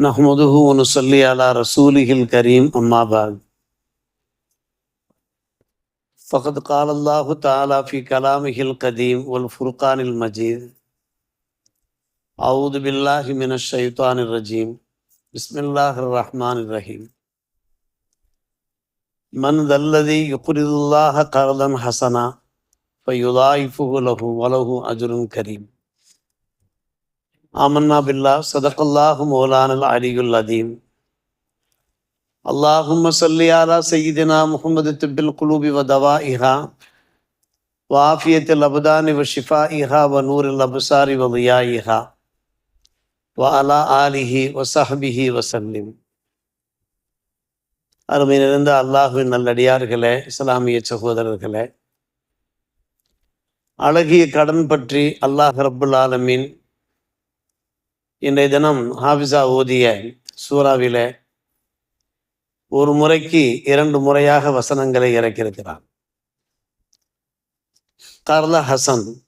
نحمده ونصلي على رسوله الكريم أما بعد. فقد قال الله تعالى في كلامه القديم والفرقان المجيد أعوذ بالله من الشيطان الرجيم. بسم الله الرحمن الرحيم. من ذا الذي يقرض الله قرضا حسنا فيضاعفه له وله أجر كريم. ஆமன்னா பில்லா சதகல்லாஹு மௌலானல் அலியுல் அதீம் அல்லாஹும் சல்லியாரா சையீதினா முகமது திப்பில் குலூபி வ தவா இஹா வாஃபியத்தில் அபுதானி வ ஷிஃபா இஹா வ நூரில் அபுசாரி வ வியா இஹா வ அலா ஆலிஹி வ சஹபிஹி வசல்லிம் அருமையிலிருந்த அல்லாஹுவின் நல்லடியார்களே இஸ்லாமிய சகோதரர்களே அழகிய கடன் பற்றி அல்லாஹ் ரபுல் ஆலமின் இன்றைய தினம் ஹாஃபிஸா ஓதிய சூறாவிலே ஒரு முறைக்கு இரண்டு முறையாக வசனங்களை இறக்கியிருக்கிறான். கர்ல ஹசன்.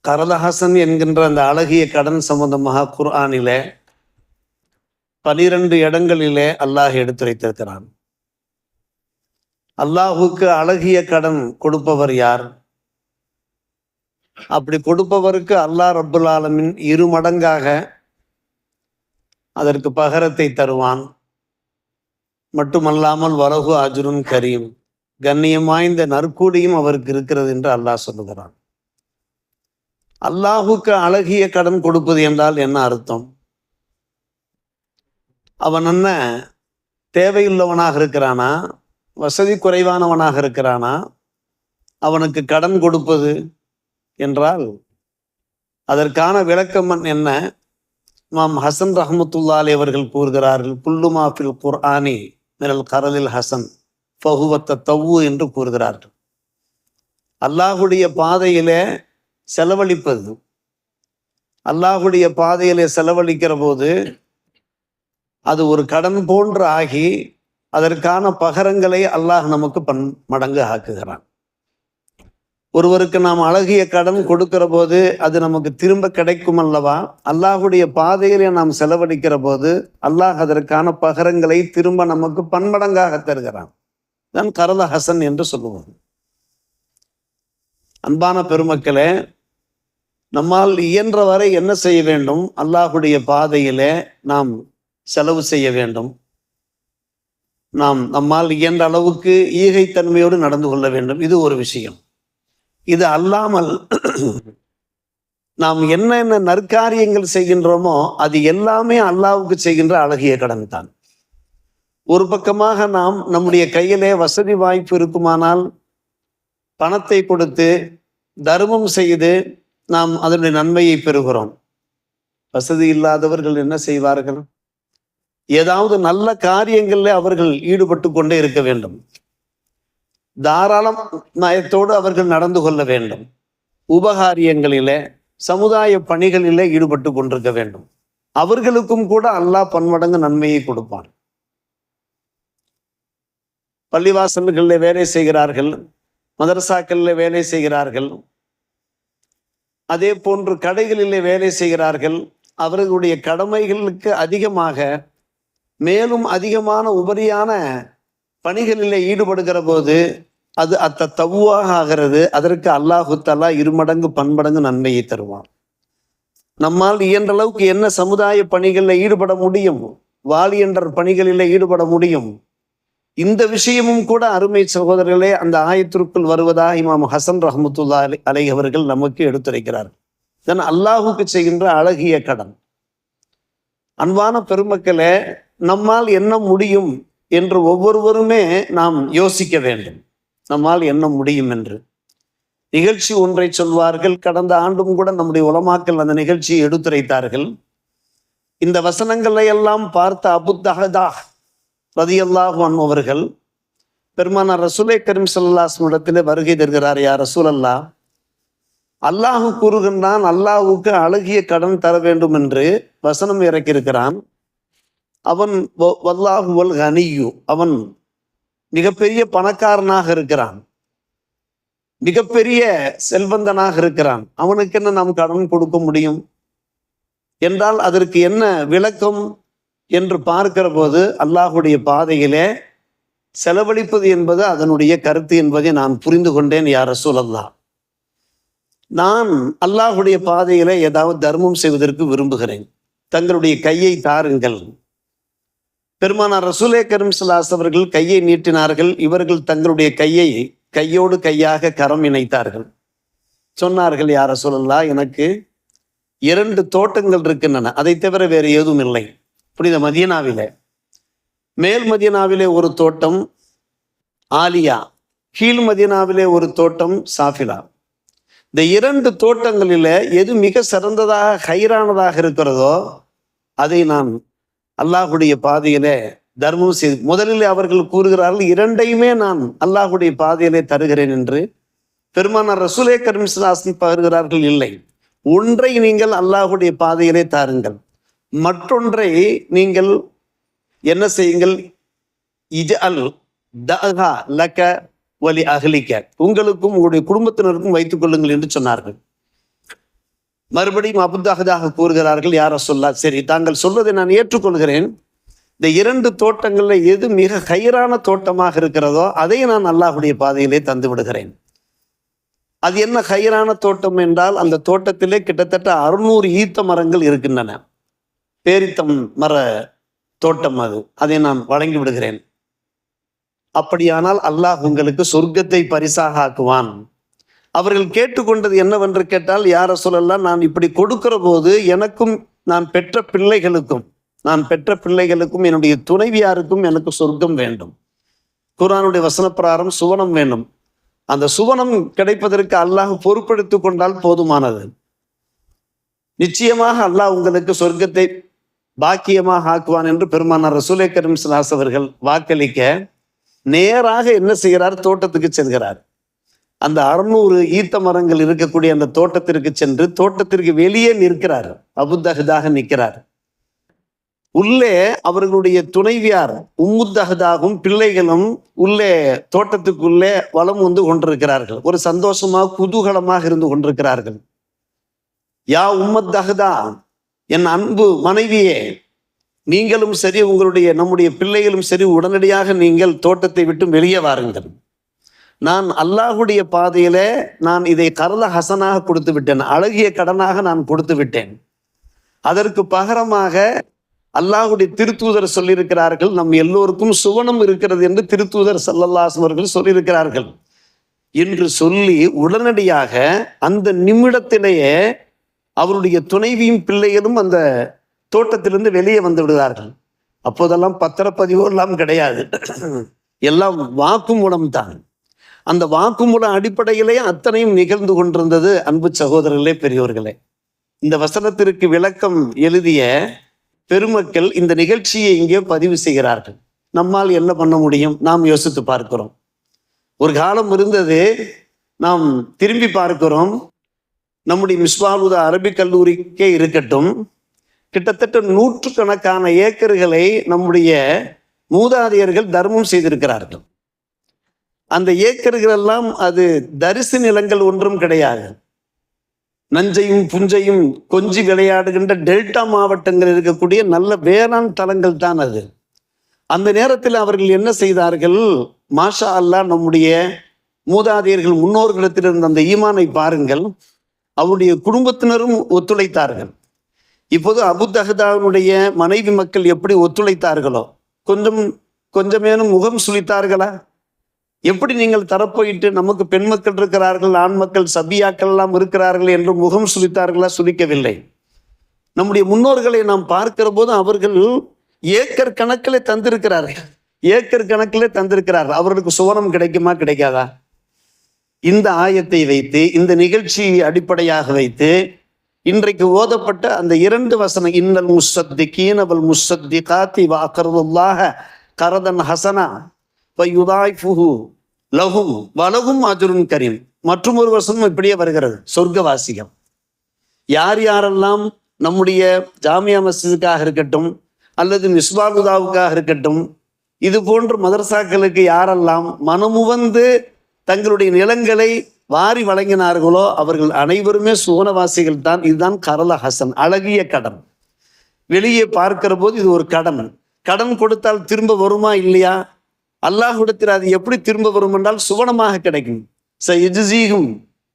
கர்ல என்கின்ற அந்த அழகிய கடன் சம்பந்தமாக குர்ஆனில பனிரெண்டு இடங்களிலே அல்லாஹ் எடுத்துரைத்திருக்கிறான். அல்லாஹுக்கு அழகிய கடன் கொடுப்பவர் யார்? அப்படி கொடுப்பவருக்கு அல்லாஹ் ரப்புல் ஆலமின் இரு மடங்காக அதற்கு பகரத்தை தருவான். மட்டுமல்லாமல் வரகு அஜுருன் கரீம் கண்ணியம் வாய்ந்த நற்கூடியும் அவருக்கு இருக்கிறது என்று அல்லாஹ் சொல்லுகிறான். அல்லாஹுக்கு அழகிய கடன் கொடுப்பது என்றால் என்ன அர்த்தம்? அவன் என்ன தேவையுள்ளவனாக இருக்கிறானா? வசதி குறைவானவனாக இருக்கிறானா? அவனுக்கு கடன் கொடுப்பது என்றால் அதற்கான விளக்கம் என்ன? மாம் ஹசன் ரஹமத்துல்லாலி அவர்கள் கூறுகிறார்கள் புல்லுமாஃபில் குர்ஆனி மிரல் கரலில் ஹசன் பகுவத்த தவ்வு என்று கூறுகிறார்கள். அல்லாஹுடைய பாதையிலே செலவழிப்பது அல்லாஹுடைய பாதையிலே செலவழிக்கிற போது அது ஒரு கடன் போன்று ஆகி அதற்கான பகரங்களை அல்லாஹ் நமக்கு பன் மடங்கு ஆக்குகிறான். ஒருவருக்கு நாம் அழகிய கடன் கொடுக்கிற போது அது நமக்கு திரும்ப கிடைக்கும் அல்லவா அல்லாஹுடைய பாதையிலே நாம் செலவழிக்கிற போது அல்லாஹ் அதற்கான பகரங்களை திரும்ப நமக்கு பன்மடங்காக தருகிறான். தான் கரத ஹசன் என்று சொல்லுவோம். அன்பான பெருமக்களே நம்மால் இயன்ற வரை என்ன செய்ய வேண்டும்? அல்லாஹுடைய பாதையிலே நாம் செலவு செய்ய வேண்டும். நாம் நம்மால் இயன்ற அளவுக்கு ஈகைத்தன்மையோடு நடந்து கொள்ள வேண்டும். இது ஒரு விஷயம். இது அல்லாமல் நாம் என்னென்ன நற்காரியங்கள் செய்கின்றோமோ அது எல்லாமே அல்லாவுக்கு செய்கின்ற அழகிய கடன் தான். ஒரு பக்கமாக நாம் நம்முடைய கையிலே வசதி வாய்ப்பு இருக்குமானால் பணத்தை கொடுத்து தர்மம் செய்து நாம் அதனுடைய நன்மையை பெறுகிறோம். வசதி இல்லாதவர்கள் என்ன செய்வார்கள்? ஏதாவது நல்ல காரியங்களில் அவர்கள் ஈடுபட்டு கொண்டே இருக்க வேண்டும். தாராளம் நயத்தோடு அவர்கள் நடந்து கொள்ள வேண்டும். உபகாரியங்களிலே சமுதாய பணிகளிலே ஈடுபட்டு கொண்டிருக்க வேண்டும். அவர்களுக்கும் கூட அல்லாஹ் பன்மடங்கு நன்மையை கொடுப்பான். பள்ளிவாசல்களில் வேலை செய்கிறார்கள் மதரசாக்களில் வேலை செய்கிறார்கள் அதே போன்று கடைகளிலே வேலை செய்கிறார்கள் அவர்களுடைய கடமைகளுக்கு அதிகமாக மேலும் அதிகமான உபரியான பணிகளில் ஈடுபடுகிற போது அது அத்த தவ்வாக ஆகிறது. அதற்கு அல்லாஹு தலா இருமடங்கு பன்மடங்கு நன்மையை தருவான். நம்மால் இயன்ற அளவுக்கு என்ன சமுதாய பணிகளில் ஈடுபட முடியும்? வாலியன்ற பணிகளில் ஈடுபட முடியும்? இந்த விஷயமும் கூட அருமை சகோதரர்களே அந்த ஆயத்திற்குள் வருவதாக இமாம் ஹசன் ரஹமத்துல்லா அலை அலை அவர்கள் நமக்கு எடுத்துரைக்கிறார். தென் அல்லாஹுக்கு செய்கின்ற அழகிய கடன். அன்பான பெருமக்களே நம்மால் என்ன முடியும்? என்று ஒவ்வொருவருமே நாம் யோசிக்க வேண்டும். நம்மால் என்ன முடியும் என்று. நிகழ்ச்சி ஒன்றை சொல்வார்கள். கடந்த ஆண்டும் கூட நம்முடைய உலமாக்கள் அந்த நிகழ்ச்சியை எடுத்துரைத்தார்கள். இந்த வசனங்களை எல்லாம் பார்த்த அபுத்தஹதா ரதியல்லாஹன் அவர்கள் பெருமானார் ரசூலை கரீம் சல்லாஸ்ம் இடத்திலே வருகை தருகிறார் யார் ரசூல் அல்லா அல்லாஹு கூறுகின்றான் அல்லாஹுக்கு அழகிய கடன் தர வேண்டும் என்று வசனம் இறக்கியிருக்கிறான். அவன் வ- வல்லாஹு அவன் மிகப்பெரிய பணக்காரனாக இருக்கிறான். மிகப்பெரிய செல்வந்தனாக இருக்கிறான். அவனுக்கு என்ன நாம் கடன் கொடுக்க முடியும்? என்றால் அதற்கு என்ன விளக்கம் என்று பார்க்கிற போது அல்லாஹுடைய பாதையிலே செலவழிப்பது என்பது அதனுடைய கருத்து என்பதை நான் புரிந்து கொண்டேன் யார் சூழல்லா நான் அல்லாஹுடைய பாதையில ஏதாவது தர்மம் செய்வதற்கு விரும்புகிறேன். தங்களுடைய கையை தாருங்கள். பெருமானார் ரசூலே கரும் சலாஸ் அவர்கள் கையை நீட்டினார்கள். இவர்கள் தங்களுடைய கையை கையோடு கையாக கரம் இணைத்தார்கள். சொன்னார்கள் யார சொல்லலா எனக்கு இரண்டு தோட்டங்கள் இருக்கின்றன. அதை தவிர வேறு ஏதும் இல்லை. புனித மதீனாவிலே மேல் மதீனாவிலே ஒரு தோட்டம் ஆலியா. கீழ் மதீனாவிலே ஒரு தோட்டம் சாஃபிலா. இந்த இரண்டு தோட்டங்களில் எது மிக சிறந்ததாக ஹைரானதாக இருக்கிறதோ அதை நான் அல்லாஹுடைய பாதையிலே தர்மம் செய்து முதலில் அவர்கள் கூறுகிறார்கள் இரண்டையுமே நான் அல்லாஹுடைய பாதையிலே தருகிறேன் என்று. பெருமானார் ரசூலே கரிம்ஸ்லாசி பகிர்கிறார்கள் இல்லை. ஒன்றை நீங்கள் அல்லாஹுடைய பாதையிலே தாருங்கள். மற்றொன்றை நீங்கள் என்ன செய்யுங்கள்? இஜ அல் தஹா லக்க வலி அகலிக்க உங்களுக்கும் உங்களுடைய குடும்பத்தினருக்கும் வைத்துக் கொள்ளுங்கள் என்று சொன்னார்கள். மறுபடியும் அபுதாகதாக கூறுகிறார்கள் யார சொல்லா சரி தாங்கள் சொல்வதை நான் ஏற்றுக்கொள்கிறேன். இந்த இரண்டு தோட்டங்களில் எது மிக கயிறான தோட்டமாக இருக்கிறதோ அதை நான் அல்லாஹுடைய பாதையிலே தந்து விடுகிறேன். அது என்ன கயிறான தோட்டம் என்றால் அந்த தோட்டத்திலே கிட்டத்தட்ட அறுநூறு ஈத்த மரங்கள் இருக்கின்றன. பேரித்தம் மர தோட்டம் அது. அதை நான் வழங்கி விடுகிறேன். அப்படியானால் அல்லாஹ் உங்களுக்கு சொர்க்கத்தை பரிசாக ஆக்குவான். அவர்கள் கேட்டுக்கொண்டது என்னவென்று கேட்டால் யார சொல்லலாம் நான் இப்படி கொடுக்கிற போது எனக்கும் நான் பெற்ற பிள்ளைகளுக்கும் நான் பெற்ற பிள்ளைகளுக்கும் என்னுடைய துணைவியாருக்கும் எனக்கு சொர்க்கம் வேண்டும். குரானுடைய வசனப்பிராரம் சுவனம் வேண்டும். அந்த சுவனம் கிடைப்பதற்கு அல்லாஹ் பொறுப்படுத்தி கொண்டால் போதுமானது. நிச்சயமாக அல்லாஹ் உங்களுக்கு சொர்க்கத்தை பாக்கியமாக ஆக்குவான் என்று பெருமானார் ரசூலே கரீம் ஸல்லல்லாஹு அவர்கள் வாக்களிக்க நேராக என்ன செய்கிறார்? தோட்டத்துக்கு செல்கிறார். அந்த அறுநூறு ஈத்த மரங்கள் இருக்கக்கூடிய அந்த தோட்டத்திற்கு சென்று தோட்டத்திற்கு வெளியே நிற்கிறார். அபுத்தகதாக நிற்கிறார். உள்ளே அவர்களுடைய துணைவியார் உம்முத்தகதாகவும் பிள்ளைகளும் உள்ளே தோட்டத்துக்குள்ளே வளம் வந்து கொண்டிருக்கிறார்கள். ஒரு சந்தோஷமாக குதூகலமாக இருந்து கொண்டிருக்கிறார்கள். யா உம்மத்தகதா என் அன்பு மனைவியே நீங்களும் சரி உங்களுடைய நம்முடைய பிள்ளைகளும் சரி உடனடியாக நீங்கள் தோட்டத்தை விட்டு வெளியே வாருங்கள். நான் அல்லாஹுடைய பாதையிலே நான் இதை கரல ஹசனாக கொடுத்து விட்டேன். அழகிய கடனாக நான் கொடுத்து விட்டேன். அதற்கு பகரமாக அல்லாஹுடைய திருத்தூதர் சொல்லியிருக்கிறார்கள். நம் எல்லோருக்கும் சுவனம் இருக்கிறது என்று திருத்தூதர் சல்லல்லாஸ் அவர்கள் சொல்லியிருக்கிறார்கள். என்று சொல்லி உடனடியாக அந்த நிமிடத்திலேயே அவருடைய துணைவியும் பிள்ளைகளும் அந்த தோட்டத்திலிருந்து வெளியே வந்து விடுகிறார்கள். அப்போதெல்லாம் பத்திரப்பதிவோ எல்லாம் கிடையாது. எல்லாம் வாக்குமூலம் தான். அந்த வாக்குமூல அடிப்படையிலே அத்தனையும் நிகழ்ந்து கொண்டிருந்தது அன்பு சகோதரர்களே பெரியோர்களே. இந்த வசனத்திற்கு விளக்கம் எழுதிய பெருமக்கள் இந்த நிகழ்ச்சியை இங்கே பதிவு செய்கிறார்கள். நம்மால் என்ன பண்ண முடியும்? நாம் யோசித்து பார்க்கிறோம். ஒரு காலம் இருந்தது நாம் திரும்பி பார்க்கிறோம். நம்முடைய மிஸ்வாலுத அரபிக் கல்லூரிக்கே இருக்கட்டும் கிட்டத்தட்ட நூற்றுக்கணக்கான ஏக்கர்களை நம்முடைய மூதாதையர்கள் தர்மம் செய்திருக்கிறார்கள். அந்த ஏக்கர்கள் எல்லாம் அது தரிசு நிலங்கள் ஒன்றும் கிடையாது. நஞ்சையும் புஞ்சையும் கொஞ்சி விளையாடுகின்ற டெல்டா மாவட்டங்கள் இருக்கக்கூடிய நல்ல வேளாண் தலங்கள் தான் அது. அந்த நேரத்தில் அவர்கள் என்ன செய்தார்கள்? மாஷா அல்லாஹ் நம்முடைய மூதாதையர்கள் முன்னோர்களிடத்தில் இருந்த அந்த ஈமானை பாருங்கள். அவருடைய குடும்பத்தினரும் ஒத்துழைத்தார்கள். இப்போது அபுத்தகதாவுடைய மனைவி மக்கள் எப்படி ஒத்துழைத்தார்களோ? கொஞ்சம் கொஞ்சமேனும் முகம் சுழித்தார்களா எப்படி நீங்கள் தரப்போயிட்டு நமக்கு பெண் மக்கள் இருக்கிறார்கள் ஆண் மக்கள் சபியாக்கள் எல்லாம் இருக்கிறார்கள் என்று முகம் சுதித்தார்களா சுதிக்கவில்லை நம்முடைய முன்னோர்களை நாம் பார்க்கிற போது அவர்கள் ஏக்கர் கணக்கில் தந்திருக்கிறார்கள். ஏக்கர் கணக்கில் தந்திருக்கிறார்கள். அவர்களுக்கு சுவனம் கிடைக்குமா கிடைக்காதா? இந்த ஆயத்தை வைத்து இந்த நிகழ்ச்சியை அடிப்படையாக வைத்து இன்றைக்கு ஓதப்பட்ட அந்த இரண்டு வசனம் இன்னல் முசத்தி கீனவல் முசத்தி காத்தி வாக்கருல்லாக கரதன் ஹசனா லகும் வலகும் அஜுருன் கரீம் மற்றும் ஒரு வசனம் இப்படியே வருகிறது. சொர்க்கவாசிகம் யார் யாரெல்லாம் நம்முடைய ஜாமியா மஸ்ஜிதுக்காக இருக்கட்டும் அல்லது மிஸ்பாகுதாவுக்காக இருக்கட்டும் இது போன்ற மதரசாக்களுக்கு யாரெல்லாம் மனமுவந்து தங்களுடைய நிலங்களை வாரி வழங்கினார்களோ அவர்கள் அனைவருமே சுவனவாசிகள் தான். இதுதான் கரல ஹசன் அழகிய கடன். வெளியே பார்க்கிற போது இது ஒரு கடன். கடன் கொடுத்தால் திரும்ப வருமா இல்லையா? அல்லாஹ்விடத்தில் அது எப்படி திரும்ப வரும் என்றால் சுவனமாக கிடைக்கும். ச இஜ்ஸீஹும்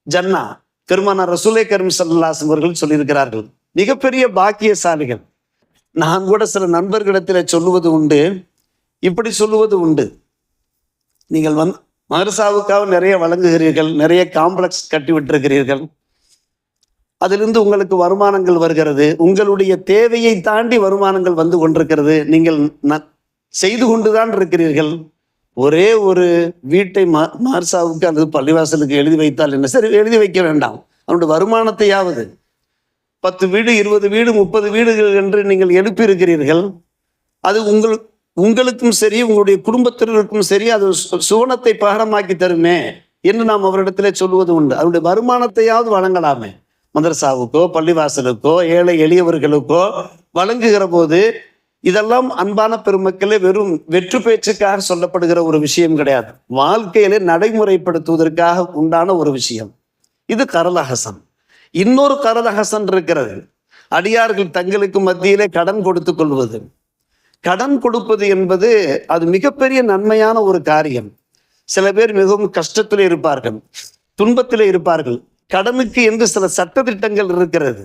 ஜன்னா. பெருமானார் ரசூலே கரும் சல்லாஸ் அவர்கள் சொல்லியிருக்கிறார்கள் மிகப்பெரிய பாக்கியசாலிகள். நான் கூட சில நண்பர்களிடத்தில் சொல்லுவது உண்டு. இப்படி சொல்லுவது உண்டு. நீங்கள் வந்து மதரசாவுக்காக நிறைய வழங்குகிறீர்கள் நிறைய காம்ப்ளெக்ஸ் கட்டி விட்டிருக்கிறீர்கள். அதிலிருந்து உங்களுக்கு வருமானங்கள் வருகிறது. உங்களுடைய தேவையை தாண்டி வருமானங்கள் வந்து கொண்டிருக்கிறது. நீங்கள் செய்து கொண்டுதான் இருக்கிறீர்கள். ஒரே ஒரு வீட்டை மா மார்சாவுக்கு அல்லது பள்ளிவாசலுக்கு எழுதி வைத்தால் என்ன? சரி எழுதி வைக்க வேண்டாம். அவனுடைய வருமானத்தையாவது. பத்து வீடு இருபது வீடு முப்பது வீடுகள் என்று நீங்கள் எழுப்பியிருக்கிறீர்கள். அது உங்கள் உங்களுக்கும் சரி உங்களுடைய குடும்பத்தினருக்கும் சரி அது சு- சுவனத்தை பாடமாக்கி தருமே என்று நாம் அவரிடத்திலே சொல்லுவது உண்டு. அவருடைய வருமானத்தையாவது வழங்கலாமே. மதரசாவுக்கோ பள்ளிவாசலுக்கோ ஏழை எளியவர்களுக்கோ வழங்குகிற போது இதெல்லாம் அன்பான பெருமக்களே வெறும் வெற்று பேச்சுக்காக சொல்லப்படுகிற ஒரு விஷயம் கிடையாது. வாழ்க்கையில நடைமுறைப்படுத்துவதற்காக உண்டான ஒரு விஷயம். இது கரலஹசன் இன்னொரு கரலஹசன் இருக்கிறது. அடியார்கள் தங்களுக்கு மத்தியிலே கடன் கொடுத்து கொள்வது. கடன் கொடுப்பது என்பது அது மிகப்பெரிய நன்மையான ஒரு காரியம். சில பேர் மிகவும் கஷ்டத்தில் இருப்பார்கள் துன்பத்தில் இருப்பார்கள். கடனுக்கு என்று சில சட்டதிட்டங்கள் இருக்கிறது.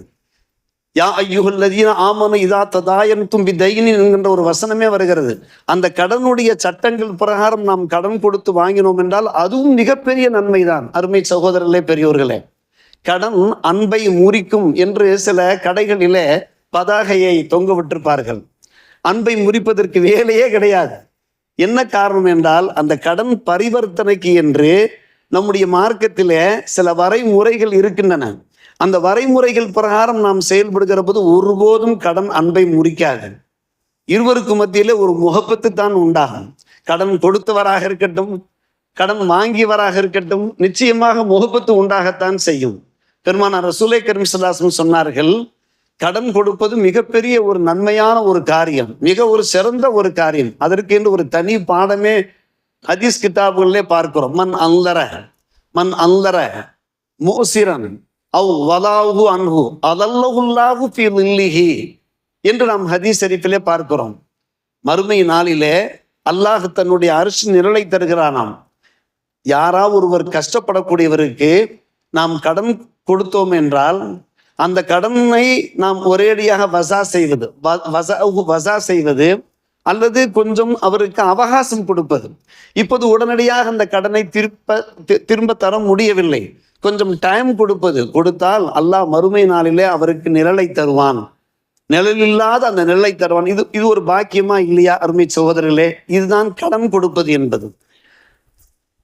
யா ஐயுகல்லதீன ஆமனு இதா ததாயன் தும்பி தைனி என்கின்ற ஒரு வசனமே வருகிறது அந்த கடனுடைய சட்டங்கள் பிரகாரம் நாம் கடன் கொடுத்து வாங்கினோம் என்றால் அதுவும் மிகப்பெரிய நன்மைதான். அருமை சகோதரர்களே பெரியோர்களே. கடன் அன்பை முறிக்கும் என்று சில கடைகளிலே பதாகையை தொங்க விட்டிருப்பார்கள். அன்பை முறிப்பதற்கு வேலையே கிடையாது. என்ன காரணம் என்றால் அந்த கடன் பரிவர்த்தனைக்கு என்று நம்முடைய மார்க்கத்திலே சில வரைமுறைகள் இருக்கின்றன. அந்த வரைமுறைகள் பிரகாரம் நாம் செயல்படுகிற போது ஒருபோதும் கடன் அன்பை முறிக்காது. இருவருக்கு மத்தியிலே ஒரு முகப்பத்து தான் உண்டாகும். கடன் கொடுத்தவராக இருக்கட்டும் கடன் வாங்கியவராக இருக்கட்டும் நிச்சயமாக முகப்பத்து உண்டாகத்தான் செய்யும். பெருமானார் ரசூலை கரிமிசலாசன் சொன்னார்கள் கடன் கொடுப்பது மிகப்பெரிய ஒரு நன்மையான ஒரு காரியம் மிக ஒரு சிறந்த ஒரு காரியம். அதற்கு என்று ஒரு தனி பாடமே ஹதீஸ் கிதாபுகளிலே பார்க்கிறோம். மன் அல்லற மண் அல்லற மோசிரன் அவ் வலாஹு அன்ஹு அதல்லஹுல்லாஹு ஃபி லில்லிஹி என்று நாம் ஹதீஸ் ஷரீஃபிலே பார்க்கிறோம். மறுமை நாளிலே அல்லாஹ் தன்னுடைய அரசு நிரலை தருகிறானாம். யாரா ஒருவர் கஷ்டப்படக்கூடியவருக்கு நாம் கடன் கொடுத்தோம் என்றால் அந்த கடனை நாம் ஒரேடியாக வசா செய்வது வ- வசா வசா செய்வது அல்லது கொஞ்சம் அவருக்கு அவகாசம் கொடுப்பது. இப்போது உடனடியாக அந்த கடனை திருப்ப தி- திரும்ப தர முடியவில்லை. கொஞ்சம் டைம் கொடுப்பது. கொடுத்தால் அல்லாஹ் மறுமை நாளிலே அவருக்கு நிழலை தருவான். நிழல் இல்லாத அந்த நிழலை தருவான். இது இது ஒரு பாக்கியமா இல்லையா அருமை சகோதரர்களே? இதுதான் கடன் கொடுப்பது என்பது.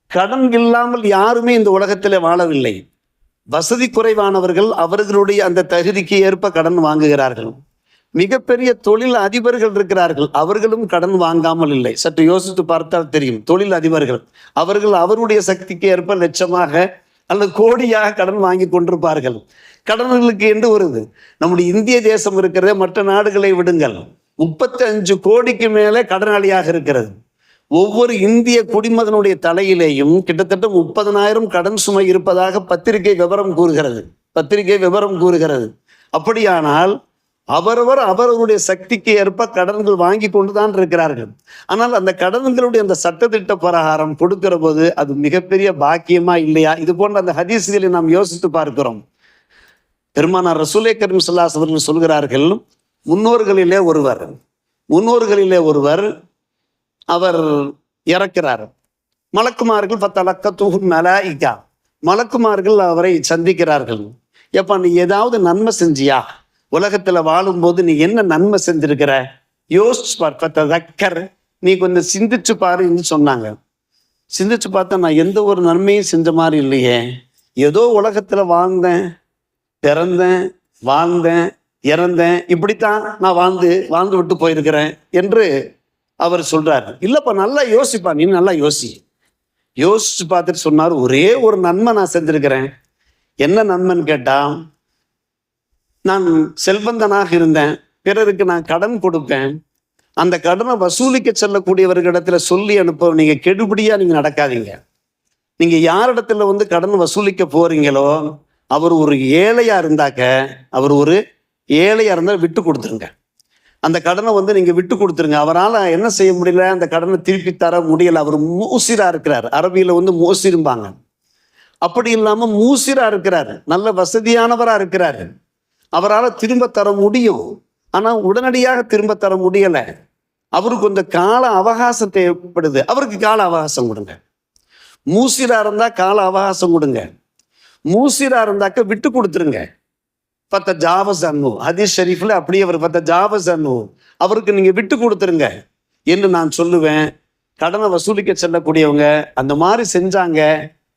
கடன் இல்லாமல் யாருமே இந்த உலகத்திலே வாழவில்லை. வசதி குறைவானவர்கள் அவர்களுடைய அந்த தகுதிக்கு ஏற்ப கடன் வாங்குகிறார்கள். மிகப்பெரிய தொழில் அதிபர்கள் இருக்கிறார்கள். அவர்களும் கடன் வாங்காமல் இல்லை. சற்று யோசித்து பார்த்தால் தெரியும். தொழில் அதிபர்கள். அவர்கள் அவருடைய சக்திக்கு ஏற்ப லட்சமாக அல்லது கோடியாக கடன் வாங்கி கொண்டிருப்பார்கள். கடன்களுக்கு என்று வருது நம்முடைய இந்திய தேசம் இருக்கிறதே மற்ற நாடுகளை விடுங்கள். முப்பத்தி அஞ்சு கோடிக்கு மேலே கடனாளியாக இருக்கிறது. ஒவ்வொரு இந்திய குடிமகனுடைய தலையிலேயும் கிட்டத்தட்ட முப்பதனாயிரம் கடன் சுமை இருப்பதாக பத்திரிகை விவரம் கூறுகிறது. பத்திரிகை விவரம் கூறுகிறது. அப்படியானால் அவரவர் அவரவருடைய சக்திக்கு ஏற்ப கடன்கள் வாங்கி கொண்டுதான் இருக்கிறார்கள். ஆனால் அந்த கடன்களுடைய அந்த சட்டத்திட்ட பிரகாரம் கொடுக்கிற போது அது மிகப்பெரிய பாக்கியமா இல்லையா? இது போன்ற அந்த ஹதீசுகளை நாம் யோசித்து பார்க்கிறோம். பெருமானார் ரசூலே கரீம் ஸல்லல்லாஹு அவர்கள் சொல்கிறார்கள் முன்னோர்களிலே ஒருவர் முன்னோர்களிலே ஒருவர் அவர் இறக்கிறார். மலக்குமார்கள் பத்தலக்கத்துகு மலாய்கா. மலக்குமார்கள் அவரை சந்திக்கிறார்கள். எப்ப நீ ஏதாவது நன்மை செஞ்சியா? உலகத்துல வாழும்போது நீ என்ன நன்மை செஞ்சிருக்கிற? யோசிச்சு பார் பத்ததக்கர் நீ கொஞ்சம் சிந்திச்சு பாருன்னு சொன்னாங்க. சிந்திச்சு பார்த்தா நான் எந்த ஒரு நன்மையும் செஞ்ச மாதிரி இல்லையே. ஏதோ உலகத்துல வாழ்ந்தேன் பிறந்தேன் வாழ்ந்தேன் இறந்தேன் இப்படித்தான் நான் வாழ்ந்து வாழ்ந்து விட்டு போயிருக்கிறேன் என்று அவர் சொல்றாரு. இல்லப்பா நல்லா யோசிப்பா நீ நல்லா யோசி. யோசிச்சு பார்த்துட்டு சொன்னார் ஒரே ஒரு நன்மை நான் செஞ்சிருக்கிறேன். என்ன நன்மைன்னு கேட்டா நான் செல்வந்தனாக இருந்தேன். பிறருக்கு நான் கடன் கொடுப்பேன் அந்த கடனை வசூலிக்க செல்லக்கூடியவர்களிடத்துல சொல்லி அனுப்ப நீங்க கெடுபடியா நீங்க நடக்காதீங்க. நீங்க யாரிடத்துல வந்து கடன் வசூலிக்க போறீங்களோ அவர் ஒரு ஏழையா இருந்தாக்க அவர் ஒரு ஏழையா இருந்தால் விட்டு கொடுத்துருங்க. அந்த கடனை வந்து நீங்க விட்டு கொடுத்துருங்க. அவரால் என்ன செய்ய முடியல? அந்த கடனை திருப்பி தர முடியல. அவர் மூசிரா இருக்கிறார். அரபியில வந்து மூசிரும்பாங்க. அப்படி இல்லாம மூசிரா இருக்கிறாரு. நல்ல வசதியானவரா இருக்கிறாரு. அவரால் திரும்ப தர முடியும். ஆனால் உடனடியாக திரும்ப தர முடியலை. அவருக்கு கொஞ்சம் கால அவகாசம் தேவைப்படுது. அவருக்கு கால அவகாசம் கொடுங்க. மூசிலாக இருந்தால் கால அவகாசம் கொடுங்க. மூசிலாக இருந்தாக்க விட்டு கொடுத்துருங்க. பத்த ஜாவஸ் அண்ணு ஹதீஸ் ஷெரீஃபில் அப்படியே அவர் பத்த ஜாவஸ் அண்ணு அவருக்கு நீங்கள் விட்டு கொடுத்துருங்க என்று நான் சொல்லுவேன். கடனை வசூலிக்க செல்லக்கூடியவங்க அந்த மாதிரி செஞ்சாங்க.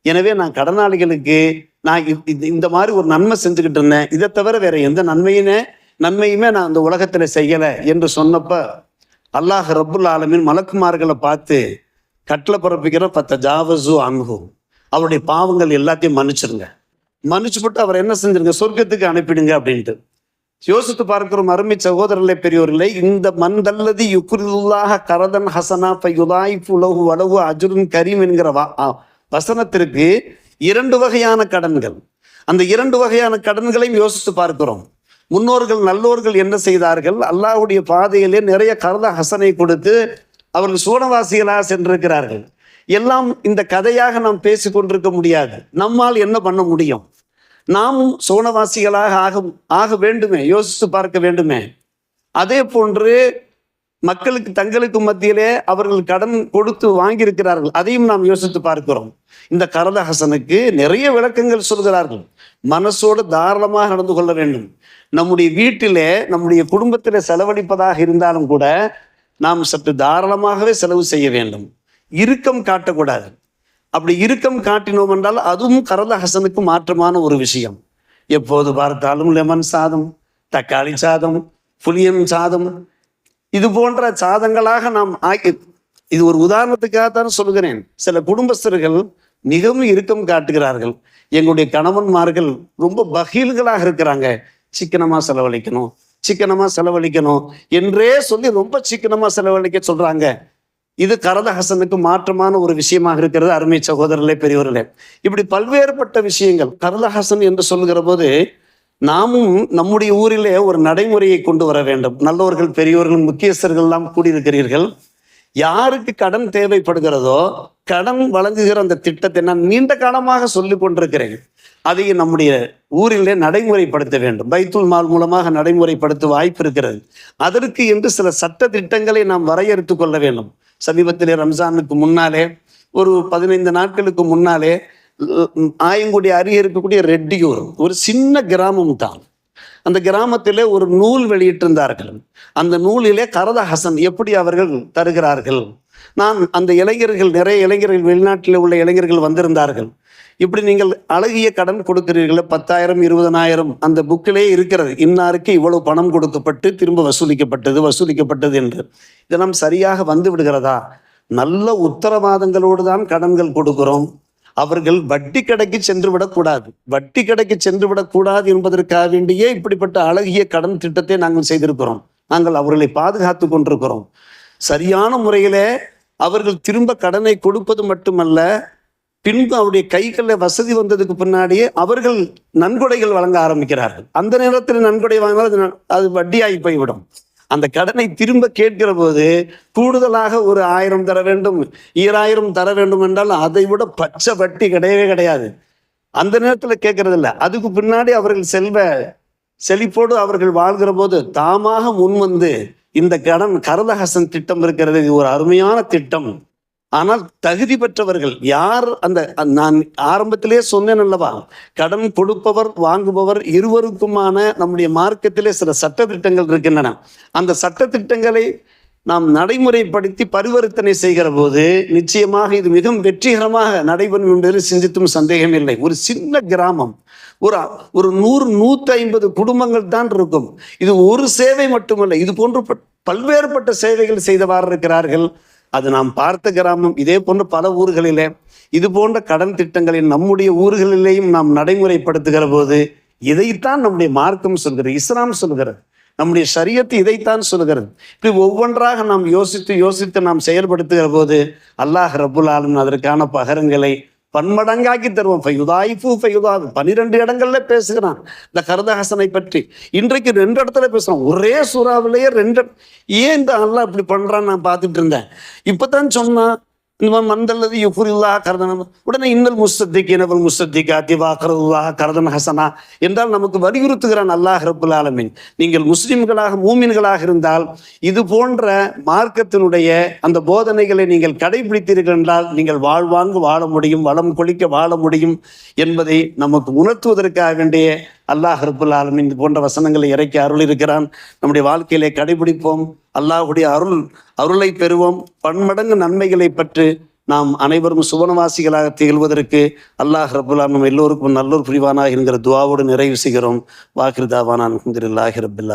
எனவே நான் கடனாளிகளுக்கு நான் இ- இந்த மாதிரி ஒரு நன்மை செஞ்சுக்கிட்டு இருந்தேன். இதை தவிர வேற எந்த நன்மையுமே நன்மையுமே நான் அந்த உலகத்துல செய்யல என்று சொன்னப்ப அல்லாஹ் ரபுல் ஆலமின் மலக்குமார்களை பார்த்து கட்டளை பிறப்பிக்கிற பத்த ஜாவசு அன்ஹு அவருடைய பாவங்கள் எல்லாத்தையும் மன்னிச்சிருங்க. மன்னிச்சு போட்டு அவர் என்ன செஞ்சிருங்க? சொர்க்கத்துக்கு அனுப்பிடுங்க அப்படின்ட்டு. யோசித்து பார்க்கிறோம் அருமை சகோதரர்களே பெரியவர்களே இந்த மந்தல்லதி யுக்ரில்லாக கரதன் ஹசனா பையுதாய் புலகு வளவு அஜுருன் கரீம் என்கிற வா- வசனத்திற்கு இரண்டு வகையான கடன்கள். அந்த இரண்டு வகையான கடன்களையும் யோசித்து பார்க்கிறோம். முன்னோர்கள் நல்லோர்கள் என்ன செய்தார்கள்? அல்லாஹ்வுடைய பாதையிலே நிறைய கரத ஹசனை கொடுத்து அவர்கள் சூனவாசிகளாக சென்றிருக்கிறார்கள். எல்லாம் இந்த கதையாக நாம் பேசி கொண்டிருக்க முடியாது. நம்மால் என்ன பண்ண முடியும்? நாமும் சோனவாசிகளாக ஆக ஆக வேண்டுமே யோசித்து பார்க்க வேண்டுமே. அதே போன்று மக்களுக்கு தங்களுக்கு மத்தியிலே அவர்கள் கடன் கொடுத்து வாங்கியிருக்கிறார்கள். அதையும் நாம் யோசித்து பார்க்கிறோம். இந்த கரதஹசனுக்கு நிறைய விளக்கங்கள் சொல்கிறார்கள். மனசோடு தாராளமாக நடந்து கொள்ள வேண்டும். நம்முடைய வீட்டிலே நம்முடைய குடும்பத்திலே செலவழிப்பதாக இருந்தாலும் கூட நாம் சற்று தாராளமாகவே செலவு செய்ய வேண்டும். இறுக்கம் காட்டக்கூடாது. அப்படி இறுக்கம் காட்டினோம் என்றால் அதுவும் கரதஹசனுக்கு மாற்றமான ஒரு விஷயம். எப்போது பார்த்தாலும் லெமன் சாதம் தக்காளி சாதம் புளியம் சாதம் இது போன்ற சாதங்களாக நாம் ஆக்கி இது ஒரு உதாரணத்துக்காக தான் சொல்கிறேன் சில குடும்பஸ்தர்கள் மிகவும் இறுக்கம் காட்டுகிறார்கள். எங்களுடைய கணவன்மார்கள் ரொம்ப பகீல்களாக இருக்கிறாங்க. சிக்கனமா செலவழிக்கணும் சிக்கனமா செலவழிக்கணும் என்றே சொல்லி ரொம்ப சிக்கனமா செலவழிக்க சொல்றாங்க. இது கரதஹசனுக்கு மாற்றமான ஒரு விஷயமாக இருக்கிறது அருமை சகோதரர்களே பெரியவர்களே இப்படி பல்வேறுபட்ட விஷயங்கள் கரதஹசன் என்று சொல்கிற போது நாமும் நம்முடைய ஊரிலே ஒரு நடைமுறையை கொண்டு வர வேண்டும். நல்லவர்கள் பெரியோர்கள் முக்கியஸ்தர்கள் எல்லாம் கூடியிருக்கிறீர்கள். யாருக்கு கடன் தேவைப்படுகிறதோ கடன் வழங்குகிற அந்த திட்டத்தை நான் நீண்ட காலமாக சொல்லி கொண்டிருக்கிறேன். அதை நம்முடைய ஊரிலே நடைமுறைப்படுத்த வேண்டும். பைத்துல் மால் மூலமாக நடைமுறைப்படுத்த வாய்ப்பு இருக்கிறது. அதற்கு என்று சில சட்ட திட்டங்களை நாம் வரையறுத்து கொள்ள வேண்டும். சமீபத்திலே ரம்ஜானுக்கு முன்னாலே ஒரு பதினைந்து நாட்களுக்கு முன்னாலே ஆயங்குடி அருகே இருக்கக்கூடிய ரெட்டியூர் ஒரு சின்ன கிராமம் தான். அந்த கிராமத்திலே ஒரு நூல் வெளியிட்டிருந்தார்கள். அந்த நூலிலே கரதஹசன் எப்படி அவர்கள் தருகிறார்கள்? நான் அந்த இளைஞர்கள் நிறைய இளைஞர்கள் வெளிநாட்டில் உள்ள இளைஞர்கள் வந்திருந்தார்கள். இப்படி நீங்கள் அழகிய கடன் கொடுக்கிறீர்களே. பத்தாயிரம் இருபதனாயிரம் அந்த புக்கிலே இருக்கிறது. இன்னாருக்கு இவ்வளவு பணம் கொடுக்கப்பட்டு திரும்ப வசூலிக்கப்பட்டது வசூலிக்கப்பட்டது என்று. இதெல்லாம் சரியாக வந்து விடுகிறதா? நல்ல உத்தரவாதங்களோடு தான் கடன்கள் கொடுக்கிறோம். அவர்கள் வட்டி கடைக்கு சென்று விடக்கூடாது வட்டி கடைக்கு சென்று விடக்கூடாது என்பதற்காக வேண்டியே இப்படிப்பட்ட அழகிய கடன் திட்டத்தை நாங்கள் செய்திருக்கிறோம். நாங்கள் அவர்களை பாதுகாத்து கொண்டிருக்கிறோம். சரியான முறையிலே அவர்கள் திரும்ப கடனை கொடுப்பது மட்டுமல்ல பின்பு அவருடைய கைகளில் வசதி வந்ததுக்கு பின்னாடியே அவர்கள் நன்கொடைகள் வழங்க ஆரம்பிக்கிறார்கள். அந்த நேரத்தில் நன்கொடை வாங்கினால் அது ந- அது வட்டியாகி போய்விடும். அந்த கடனை திரும்ப கேட்கிற போது கூடுதலாக ஒரு ஆயிரம் தர வேண்டும் ஈராயிரம் தர வேண்டும் என்றால் அதை விட பச்சை வட்டி கிடையவே கிடையாது. அந்த நேரத்தில் கேட்கறது இல்லை. அதுக்கு பின்னாடி அவர்கள் செல்வ செழிப்போடு அவர்கள் வாழ்கிற போது தாமாக முன்வந்து இந்த கடன் கரதஹசன் திட்டம் இருக்கிறது. இது ஒரு அருமையான திட்டம். ஆனால் தகுதி பெற்றவர்கள் யார் அந்த நான் ஆரம்பத்திலே சொன்னேன் அல்லவா கடன் கொடுப்பவர் வாங்குபவர் இருவருக்குமான நம்முடைய மார்க்கத்திலே சில சட்ட திட்டங்கள் இருக்கின்றன. அந்த சட்ட திட்டங்களை நாம் நடைமுறைப்படுத்தி பரிவர்த்தனை செய்கிற போது நிச்சயமாக இது மிகவும் வெற்றிகரமாக நடைபெறும் என்பதில் சிந்தித்தும் சந்தேகம் இல்லை. ஒரு சின்ன கிராமம் ஒரு ஒரு நூறு நூற்றி ஐம்பது குடும்பங்கள் தான் இருக்கும். இது ஒரு சேவை மட்டுமல்ல இது போன்று பட்- பல்வேறுபட்ட சேவைகள் செய்தவாறு இருக்கிறார்கள். அது நாம் பார்த்த கிராமம். இதே போன்ற பல ஊர்களிலே இது போன்ற கடன் திட்டங்களை நம்முடைய ஊர்களிலேயும் நாம் நடைமுறைப்படுத்துகிற போது இதைத்தான் நம்முடைய மார்க்கம் சொல்கிறது இஸ்லாம் சொல்கிறது. நம்முடைய சரியத்து இதைத்தான் சொல்கிறது. இப்படி ஒவ்வொன்றாக நாம் யோசித்து யோசித்து நாம் செயல்படுத்துகிற போது அல்லாஹ் ரபுல் ஆலமீன் அதற்கான பகரங்களை பன்மடங்காக்கி தருவோம். ஃபயுதாயிஃபு ஃபயுதாது பனிரெண்டு இடங்கள்ல பேசுகிறான். இந்த கருதஹாசனை பற்றி. இன்றைக்கு ரெண்டு இடத்துல பேசுறான் ஒரே சுறாவிலேயே ரெண்டு ஏன் இந்த அல்லாஹ் இப்படி பண்றான்னு நான் பார்த்துட்டு இருந்தேன். இப்பதான் சொன்னான் மந்தல்லது யுஃபுரில்லா கரதனம் உடனே இன்னல் முஸ்தத்திக் இனவல் முஸ்தத்திக் அதிவா கரதுல்லா கரதன் ஹசனா என்றால் நமக்கு வலியுறுத்துகிறான் அல்லாஹ் ரப்புல் ஆலமீன் நீங்கள் முஸ்லிம்களாக மூமின்களாக இருந்தால் இது போன்ற மார்க்கத்தினுடைய அந்த போதனைகளை நீங்கள் கடைபிடித்தீர்கள் என்றால் நீங்கள் வாழ்வாங்கு வாழ முடியும் வளம் கொளிக்க வாழ முடியும் என்பதை நமக்கு உணர்த்துவதற்காக வேண்டிய அல்லாஹ் ஹர்புல் ஆலமின் இது போன்ற வசனங்களை இறக்கி அருள் இருக்கிறான் நம்முடைய வாழ்க்கையிலே கடைபிடிப்போம். அல்லாஹ்வுடைய அருள் அருளை பெறுவோம். பன்மடங்கு நன்மைகளை பற்று நாம் அனைவரும் சுவனவாசிகளாக திகழ்வதற்கு அல்லாஹ் ரப்புல் நம்ம எல்லோருக்கும் நல்லூர் புரிவானா என்கிற துவாவோடு நிறைவு செய்கிறோம். வாக்கிருதாவான அலமதுல்லாஹி ரபில்